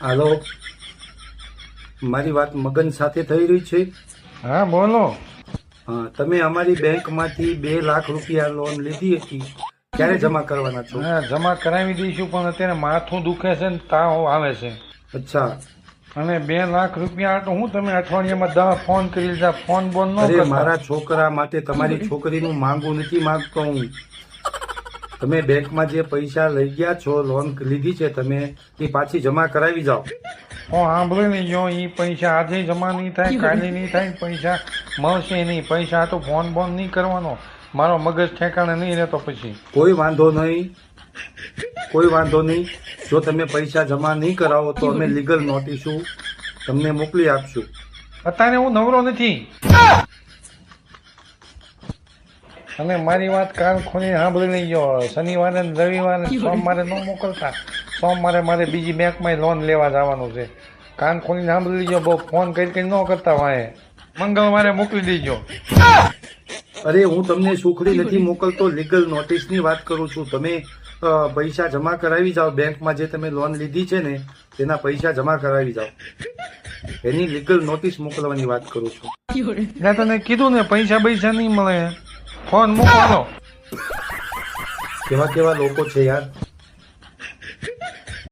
હાલો. મારી વાત મગન સાથે થઈ રહી છે? હા બોલો. હા, તમે અમારી બેંકમાંથી બે લાખ રૂપિયા લોન લીધી હતી. ક્યારે જમા કરવાના છો? હા જમા કરાવી દઈશું પણ અત્યારે માથું દુખે છે ને તાવ આવે છે. અચ્છા. અને બે લાખ રૂપિયા તો હું તમે અઠવાડિયામાં દસ ફોન કરી લીધા. ફોન બોન ન મારા છોકરા માટે તમારી છોકરીનું માંગુ નથી માંગતો હું. તમે બેંકમાં જે પૈસા લઈ ગયા છો લોન લીધી છે તમે એ પાછી જમા કરાવી જાઓ. હું સાંભળી લેજો એ પૈસા આજે જમા નહીં થાય કાલે નહીં થાય પૈસા મળશે નહીં. પૈસા તો ફોન બોન નહીં કરવાનો. મારો મગજ ઠેકાણે નહીં રહેતો પછી. કોઈ વાંધો નહીં. કોઈ વાંધો નહીં. જો તમે પૈસા જમા નહીં કરાવો તો અમે લીગલ નોટિસો તમને મોકલી આપશું. અત્યારે હું નવરો નથી. અને મારી વાત કાન ખોલી સાંભળી લઈ લેજો શનિવારે ને રવિવારે સોમવારે ન મોકલતા. સોમવારે મારે બીજી બેંકમાં લોન લેવા જવાનું છે. કાન ખોલી સાંભળી લેજો બહુ ફોન કરી કરી ન કરતા વાય મંગળવારે મોકલી દેજો. અરે હું તમને સુખડી નથી મોકલતો લીગલ નોટિસની વાત કરું છું. તમે પૈસા જમા કરાવી જાઓ બેંકમાં જે તમે લોન લીધી છે ને તેના પૈસા જમા કરાવી જાઓ. એની લીગલ નોટિસ મોકલવાની વાત કરું છું. મેં તને કીધું ને પૈસા પૈસા નહીં મળે. ફોન મૂકવાનો કેવા કેવા લોકો છે યાર?